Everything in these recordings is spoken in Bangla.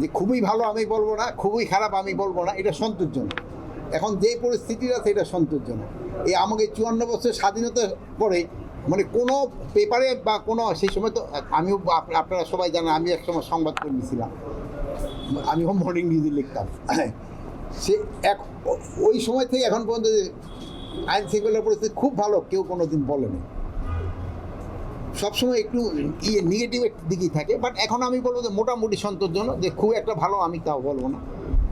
যে খুবই ভালো আমি বলব না, খুবই খারাপ আমি বলব না, এটা সন্তোষজনক। এখন যে পরিস্থিতিটা সেটা সন্তোষজনক। এই আমাকে চুয়ান্ন বছর স্বাধীনতার পরে মানে কোনো পেপারে বা কোনো, সেই সময় তো আমিও আপনারা সবাই জানেন, আমি একসময় সংবাদকর্মী ছিলাম। হোম মর্নিং নিউজে লিখতাম। সে এক, ওই সময় থেকে এখন পর্যন্ত আইন শৃঙ্খলার পরিস্থিতি খুব ভালো, কেউ কোনো দিন বলেনি। সবসময় একটু ইয়ে নেগেটিভ দিকেই থাকে বাট এখন আমি বলব যে মোটামুটি সন্তোষজনক, যে খুব একটা ভালো আমি তাও বলব না।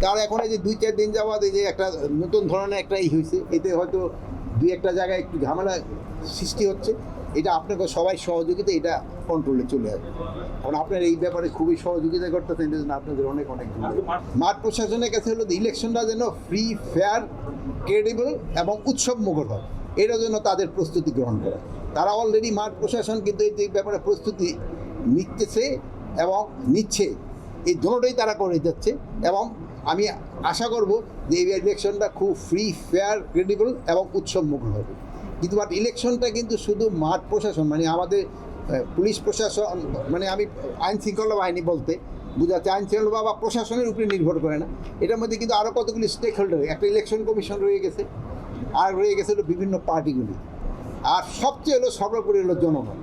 কারণ এখন এই যে দুই চার দিন যাওয়ার এই যে একটা নতুন ধরনের একটা ই হয়েছে, এতে হয়তো দুই একটা জায়গায় একটু ঝামেলা সৃষ্টি হচ্ছে। এটা আপনাকে সবাই সহযোগিতা এটা কন্ট্রোলে চলে আসবে। কারণ আপনার এই ব্যাপারে খুবই সহযোগিতা করতেছেন, এই জন্য আপনাদের অনেক অনেক মাঠ প্রশাসনের কাছে হলো ইলেকশনটা যেন ফ্রি ফেয়ার ক্রেডিবল এবং উৎসব মুখর হয়। এটার জন্য তাদের প্রস্তুতি গ্রহণ করা। তারা অলরেডি মাঠ প্রশাসন কিন্তু এই ব্যাপারে প্রস্তুতি নিতেছে এবং নিচ্ছে। এই দুটোটাই তারা করে যাচ্ছে এবং আমি আশা করব যে এই ইলেকশনটা খুব ফ্রি ফেয়ার ক্রেডিবল এবং উৎসব মুখর হবে। কিন্তু বাট ইলেকশনটা কিন্তু শুধু মাঠ প্রশাসন মানে আমাদের পুলিশ প্রশাসন মানে আমি আইন শৃঙ্খলা বাহিনী বলতে বুঝাচ্ছে, আইন শৃঙ্খলা বা প্রশাসনের উপরে নির্ভর করে না। এটার মধ্যে কিন্তু আরও কতগুলি স্টেক হোল্ডার একটা ইলেকশন কমিশন রয়ে গেছে, আর রয়ে গেছে বিভিন্ন পার্টিগুলি আর সবচেয়ে হলো সর্বোপরি হলো জনগণ।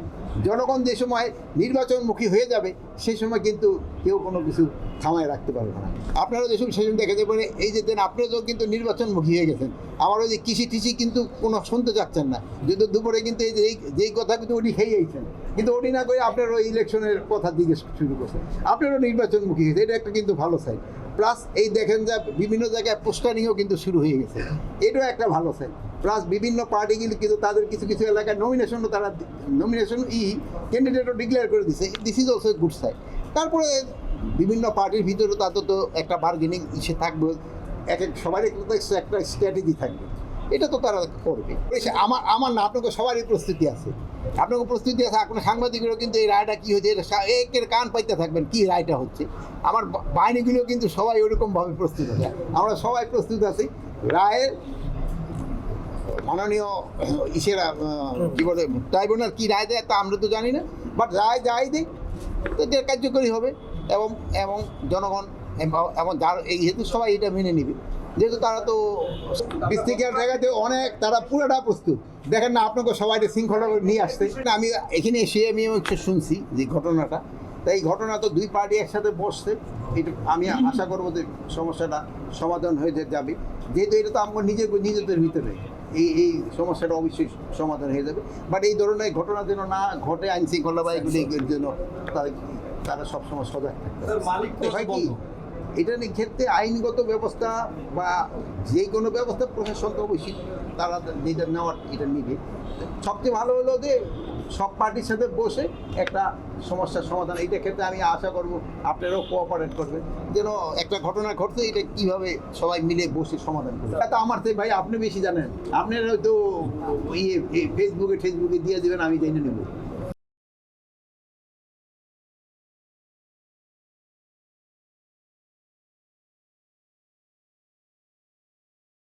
জনগণ যে সময় নির্বাচনমুখী হয়ে যাবে, সেই সময় কিন্তু কেউ কোনো কিছু থামায় রাখতে পারবে না। আপনারা যেসব সেদিন দেখে দেবেন এই যে দেন আপনারা তো কিন্তু নির্বাচনমুখী হয়ে গেছেন। আবার ওই যে কৃষি টিসি কিন্তু কোনো শুনতে যাচ্ছেন না। যদি দুপুরে কিন্তু এই যে যেই কথা কিন্তু উনি খেয়েইছেন কিন্তু উনি না করে আপনার ওই ইলেকশনের কথা দিকে শুরু করছেন। আপনারও নির্বাচনমুখী হয়েছে এটা একটা কিন্তু ভালো সাইড প্লাস এই দেখেন যে বিভিন্ন জায়গায় পোস্টারিংও কিন্তু শুরু হয়ে গেছে। এটাও একটা ভালো সাইড প্লাস বিভিন্ন পার্টিগুলি কিন্তু তাদের কিছু কিছু এলাকায় নমিনেশনও তারা নমিনেশন ই ক্যান্ডিডেটও ডিক্লেয়ার করে দিছে। This is also good side তারপরে বিভিন্ন পার্টির ভিতরে তাদের তো একটা বার্গেনিং ইসে থাকবে। এক এক সবার একটা স্ট্র্যাটেজি থাকবে। এটা তো তারা করবে। আমার আমার না, আপনাকে সবারই প্রস্তুতি আছে। আপনাকে প্রস্তুতি আছে, আপনার সাংবাদিকেরও কিন্তু এই রায়টা কী হচ্ছে এটা একের কান পাইতে থাকবেন কী রায়টা হচ্ছে। আমার বাহিনীগুলো কিন্তু সবাই ওরকমভাবে প্রস্তুত আছে। আমরা সবাই প্রস্তুত আছি। রায়ের মাননীয় ইসেরা কি বলে, ট্রাইব্যুনাল কি রায় দেয় তা আমরা তো জানি না বাট রায় যাই দেয় তো কার্যকরী হবে, এবং এবং জনগণ এবং- যার এই হেতু সবাই এটা মেনে নেবে। যেহেতু তারা তো বিস্তিকার জায়গাতে অনেক, তারা পুরোটা প্রস্তুত। দেখেন না, আপনাকে সবাই শৃঙ্খলা নিয়ে আসতে আমি এখানে এসে আমি শুনছি যে ঘটনাটা। তাই এই ঘটনা তো দুই পার্টি একসাথে বসছে। এটা আমি আশা করব যে সমস্যাটা সমাধান হয়ে যাবে। যেহেতু এটা তো আমার নিজের নিজেদের ভিতরে। এই এই সমস্যাটা অবশ্যই সমাধান হয়ে যাবে। বাট এই ধরনের ঘটনা যেন না ঘটে আইন শৃঙ্খলা বা এগুলি এর জন্য তারা সবসময় সজাগ থাকবে। মালিক হয় কি বন্ধ। এটা নিয়ে ক্ষেত্রে আইনগত ব্যবস্থা বা যে কোনো ব্যবস্থা প্রশাসন তো অবশ্যই তারা যেটা নেওয়ার এটা নিবে। সবচেয়ে ভালো হলো যে সব পার্টির সাথে বসে একটা সমস্যার সমাধান, এইটা ক্ষেত্রে আমি আশা করব আপনারাও কোঅপারেট করবেন। যেন একটা ঘটনা ঘটছে, এটা কীভাবে সবাই মিলে বসে সমাধান করবে। তা আমার তো ভাই, আপনি বেশি জানেন। আপনারা হয়তো ইয়ে ফেসবুকে ফেসবুকে দিয়ে দেবেন, আমি জেনে নেব।